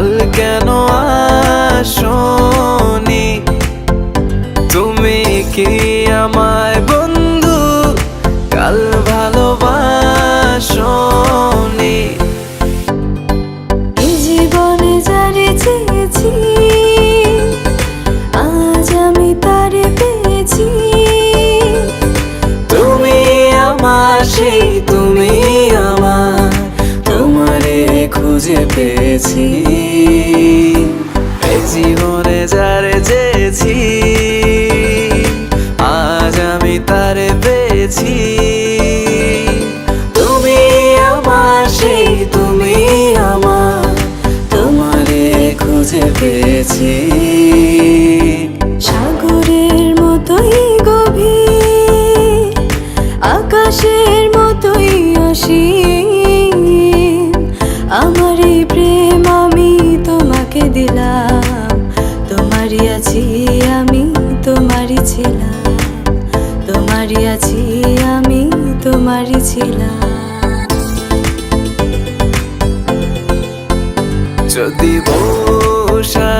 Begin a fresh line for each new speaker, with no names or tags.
কাল কেন আসনি? তুমি কি আমায় বন্ধু? কাল ভালোবাসনি।
এই জীবনে যারে চেয়েছি আজ আমি তারে পেয়েছি।
তুমি আমার সেই তুমি আমার তোমারে খুঁজে পেয়েছি। পেয়েছি।
সাগরের মতোই গভীর, আকাশের মতোই অসীম। আমার এই প্রেম আমি তোমাকে দিলাম, তোমারই আছি আমি, তোমারই ছিলাম, তোমারই আছি আমি, তোমারই ছিলাম।
যদি বসা